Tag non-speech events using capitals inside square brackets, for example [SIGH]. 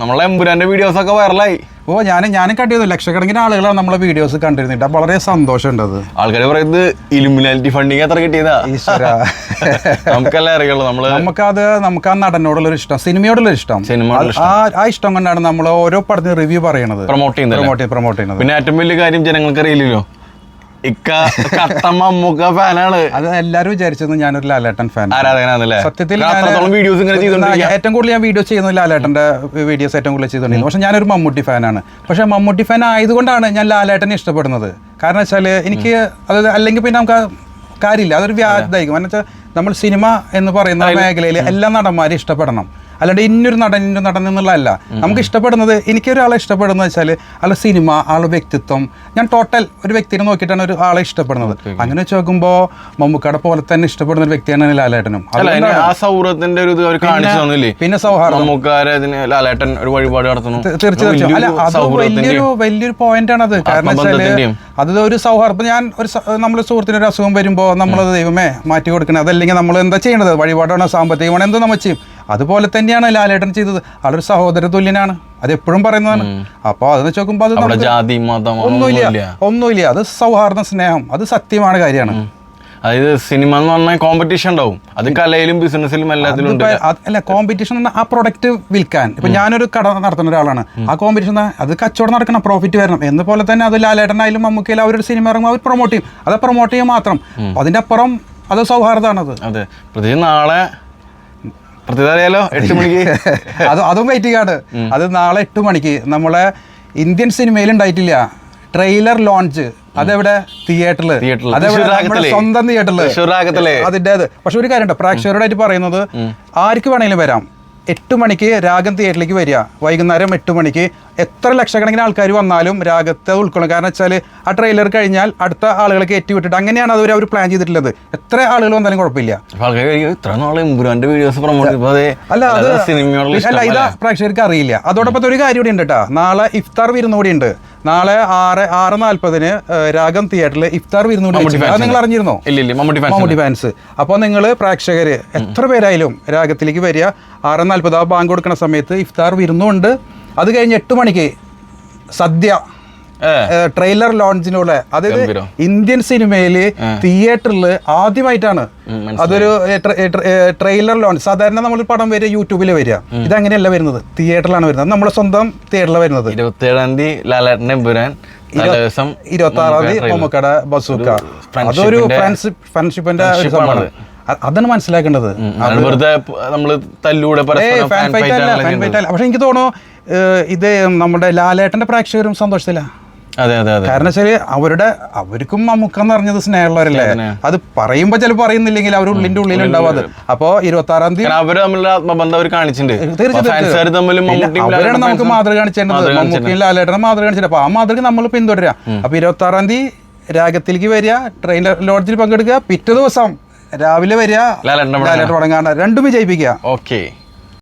നമ്മളെ എമ്പുരാന്റെ വീഡിയോസ് ഒക്കെ വൈറലായി ഓ ഞാൻ ഞാനും കണ്ടിരുന്നു ലക്ഷക്കണക്കിന് ആളുകളാണ് നമ്മളെ വീഡിയോസ് കണ്ടിരുന്നിട്ട് വളരെ സന്തോഷമുണ്ട് അത് ആൾക്കാർ പറയുന്നത് ഇലുമിനാലിറ്റി ഫണ്ടിങ് എത്ര കിട്ടിയതാ? ഈശ്വര. നമുക്കെല്ലാം അറിയുള്ളൂ നമ്മൾ നമുക്കത് നമുക്ക് ആ നടനോടുള്ളൊരു ഇഷ്ടം സിനിമയോടുള്ള ഇഷ്ടം. സിനിമ ആ ഇഷ്ടം. കൊണ്ടാണ് നമ്മൾ ഓരോ പടത്തിന് റിവ്യൂ പറയണത്. പ്രൊമോട്ട് ചെയ്യുന്നത് പ്രൊമോട്ട് പ്രൊമോട്ട് ചെയ്യുന്നത്. പിന്നെ ഏറ്റവും വലിയ കാര്യം ജനങ്ങൾക്ക് അറിയില്ലല്ലോ. കട്ട മമ്മൂക്ക ഫാനാണ്. അത് വിചാരിച്ചത് ഞാനൊരു ലാലേട്ടൻ ഫാൻ സത്യത്തിൽ വീഡിയോസ് ഇങ്ങനെ ഏറ്റവും കൂടുതൽ ഞാൻ വീഡിയോസ് ചെയ്യുന്നത് ലാലേട്ടന്റെ വീഡിയോസ് ഏറ്റവും കൂടുതൽ ചെയ്തുകൊണ്ടിരുന്നു പക്ഷെ ഞാനൊരു മമ്മൂട്ടി ഫാനാണ് പക്ഷെ മമ്മൂട്ടി ഫാൻ ആയതുകൊണ്ടാണ് ഞാൻ ലാലേട്ടനെ ഇഷ്ടപ്പെടുന്നത്. കാരണം വെച്ചാൽ എനിക്ക് അത് അല്ലെങ്കിൽ പിന്നെ നമുക്ക് കാര്യമില്ല. അതൊരു വ്യാജായിരിക്കും വെച്ചാൽ നമ്മൾ സിനിമ എന്ന് പറയുന്ന മേഖലയിൽ എല്ലാ നടന്മാരും ഇഷ്ടപ്പെടണം. അല്ലാണ്ട് ഇന്നൊരു നടൻ ഇന്നൊരു നടൻ എന്നുള്ളതല്ല. നമുക്ക് ഇഷ്ടപ്പെടുന്നത് എനിക്കൊരാളെ ഇഷ്ടപ്പെടുന്നത് വെച്ചാൽ ആളുടെ സിനിമ ആളുടെ വ്യക്തിത്വം. ഞാൻ ടോട്ടൽ ഒരു വ്യക്തിനെ നോക്കിയിട്ടാണ് ഒരു ആളെ ഇഷ്ടപ്പെടുന്നത്. അങ്ങനെ വെച്ച് നോക്കുമ്പോൾ മമ്മൂക്കയുടെ പോലെ തന്നെ ഇഷ്ടപ്പെടുന്ന ഒരു വ്യക്തിയാണ് ലാലേട്ടനും. അല്ല സൗഹൃദത്തിന്റെ ഒരു ഇത് അവർ കാണിച്ചു തന്നില്ലേ? പിന്നെ സൗഹാർദ്ദം. ലാലേട്ടൻ ഒരു വഴിപാട് നടത്തുന്നു. തീർച്ചയായിട്ടും അല്ല അത് വലിയൊരു വലിയൊരു പോയിന്റ് ആണ് അത് കാരണം വെച്ചാൽ അത് ഒരു സൗഹാർദ്ദം. ഞാൻ ഒരു നമ്മൾ സുഹൃത്തിന് ഒരു അസുഖം വരുമ്പോൾ നമ്മളത് ദൈവമേ മാറ്റി കൊടുക്കണേ. അതല്ലെങ്കിൽ നമ്മൾ എന്താ ചെയ്യണത്? വഴിപാടാണോ സാമ്പത്തികമാണോ? എന്തോ നമ്മൾ ചെയ്യും. അതുപോലെ തന്നെയാണ് ലാലേട്ടൻ ചെയ്തത്. ആളൊരു സഹോദര തുല്യനാണ്. അത് എപ്പോഴും പറയുന്നതാണ് അപ്പോൾ അത് വെച്ച് നോക്കുമ്പോൾ അത് ജാതി മതം ഒന്നുമില്ല. ഒന്നുമില്ല. അത് സൗഹാർദ്ദ സ്നേഹം. അത് സത്യമാണ് കാര്യമാണ്. അതായത് സിനിമ എന്ന് പറഞ്ഞാൽ കോമ്പറ്റീഷൻ ഉണ്ടാവും. അത് കലയിലും ബിസിനസ്സിലും എല്ലാത്തിലും അല്ല കോമ്പറ്റീഷൻ ആ പ്രൊഡക്റ്റ് വിൽക്കാൻ. ഇപ്പൊ ഞാനൊരു കട നടത്തുന്ന ഒരാളാണ്. ആ കോമ്പറ്റീഷൻ അത് കച്ചവടം നടക്കണം പ്രോഫിറ്റ് വരണം. എന്ന് പോലെ തന്നെ അത് ലാലേട്ടനായാലും മമ്മൂക്കയിലും അവരൊരു സിനിമ ഇറങ്ങുമ്പോൾ അവർ പ്രൊമോട്ട് ചെയ്യും. അത് പ്രൊമോട്ട് ചെയ്യാൻ മാത്രം. അതിന്റെ അപ്പുറം അത് സൗഹാർദ്ദമാണത്. അതെ. പ്രത്യേകിച്ച് നാളെ അറിയാലോ എട്ട് മണിക്ക്? [LAUGHS] അത് അതും വെയിറ്റിംഗ് ആണ്. അത് നാളെ എട്ട് മണിക്ക്. നമ്മളെ ഇന്ത്യൻ സിനിമയിൽ ഉണ്ടായിട്ടില്ല. ട്രെയിലർ ലോഞ്ച് അതെവിടെ? തിയേറ്ററിൽ തിയേറ്ററിൽ. അതെവിടെ? നമ്മുടെ സ്വന്തം തിയേറ്ററിൽ അതിന്റെ അത് പക്ഷെ ഒരു കാര്യമുണ്ട് പ്രേക്ഷകരോടായിട്ട് പറയുന്നത് ആർക്ക് വേണമെങ്കിലും വരാം. എട്ട് മണിക്ക് രാഗം തിയേറ്ററിലേക്ക് വരിക. വൈകുന്നേരം എട്ട് മണിക്ക് എത്ര ലക്ഷക്കണക്കിന് ആൾക്കാർ വന്നാലും രാഗത്തെ ഉൾക്കൊള്ളും. കാരണം വെച്ചാൽ ആ ട്രെയിലർ കഴിഞ്ഞാൽ അടുത്ത ആളുകളെ കയറ്റി വിട്ടിട്ട് അങ്ങനെയാണ് അവർ അവർ പ്ലാൻ ചെയ്തിട്ടുള്ളത്. എത്ര ആളുകൾ വന്നാലും കുഴപ്പമില്ല. അല്ല അത് അല്ല ഇത് പ്രേക്ഷകർക്ക് അറിയില്ല. അതോടൊപ്പം ഒരു കാര്യം കൂടി ഉണ്ട് കേട്ടോ നാളെ ഇഫ്താർ വിരുന്ന് കൂടി ഉണ്ട്. നാളെ ആറ് ആറ് നാല്പതിന് രാഗം തിയേറ്ററിൽ ഇഫ്താർ വിരുന്ന് കൂടി മമ്മൂട്ടി വെച്ചിട്ടുണ്ട്. അത് നിങ്ങൾ അറിഞ്ഞിരുന്നോ ഇല്ല ഇല്ല മമ്മൂട്ടി ഫാൻസ് മമ്മൂട്ടി ഫാൻസ്. അപ്പോൾ നിങ്ങൾ പ്രേക്ഷകര് എത്ര പേരായാലും രാഗത്തിലേക്ക് വരിക. ആറ് നാൽപ്പത് ആ ബാങ്ക് കൊടുക്കുന്ന സമയത്ത് ഇഫ്താർ വിരുന്നുണ്ട്. അത് കഴിഞ്ഞ് എട്ട് മണിക്ക് സദ്യ ട്രെയിലർ ലോഞ്ചിനുള്ള അതായത് ഇന്ത്യൻ സിനിമയിൽ തിയേറ്ററിൽ ആദ്യമായിട്ടാണ്. അതൊരു ട്രെയിലർ ലോഞ്ച്. സാധാരണ നമ്മൾ പടം വരിക യൂട്യൂബിൽ വരിക. ഇതങ്ങനെയല്ല വരുന്നത്. തിയേറ്ററിലാണ് വരുന്നത്. നമ്മുടെ സ്വന്തം തിയേറ്ററിൽ വരുന്നത്. ഇരുപത്തി ഏഴാം തീയതി ലാലേട്ടന്റെ എമ്പുരാൻ ഇരുപത്തി ആറാം തീയതി trailer. ബസൂക്ക. അതൊരു ന്റെ- ഫ്രണ്ട്ഷിപ്പ് ഫ്രണ്ട്ഷിപ്പിന്റെ ഒരു സംഭവമാണ്. അതാണ് മനസ്സിലാക്കേണ്ടത്. പക്ഷെ എനിക്ക് തോന്നുന്നു ഇത് നമ്മുടെ ലാലേട്ടന്റെ പ്രേക്ഷകരും സന്തോഷത്തില്ല കാരണം വെച്ചാൽ അവരുടെ അവർക്കും മമ്മൂക്കെന്ന് പറഞ്ഞത് സ്നേഹമുള്ളവരല്ലേ? അത് പറയുമ്പോ ചിലപ്പോൾ പറയുന്നില്ലെങ്കിൽ അവർ ഉള്ളിന്റെ ഉള്ളിൽ ഉണ്ടാവും അത്. അപ്പോ ഇരുപത്തി ആറാം തീയതി അവർ തമ്മിലുള്ള ആത്മബന്ധം അവർ കാണിച്ചിട്ടുണ്ട്. അവരാണ് നമുക്ക് മാതൃക കാണിച്ചേണ്ടത് മമ്മൂക്കിയും ലാലേട്ടനും മാതൃക കാണിച്ചത് അപ്പൊ ആ മാതൃക നമ്മൾ പിന്തുടരുക അപ്പൊ ഇരുപത്തി ആറാം തീയതി രാഗത്തിലേക്ക് വരിക ട്രെയിൻ ലോഡ്ജിൽ പങ്കെടുക്കുക പിറ്റേ ദിവസം രാവിലെ വരിക ലാലേട്ടൻ പടം രണ്ടും വിജയിപ്പിക്കുക. ഓക്കെ.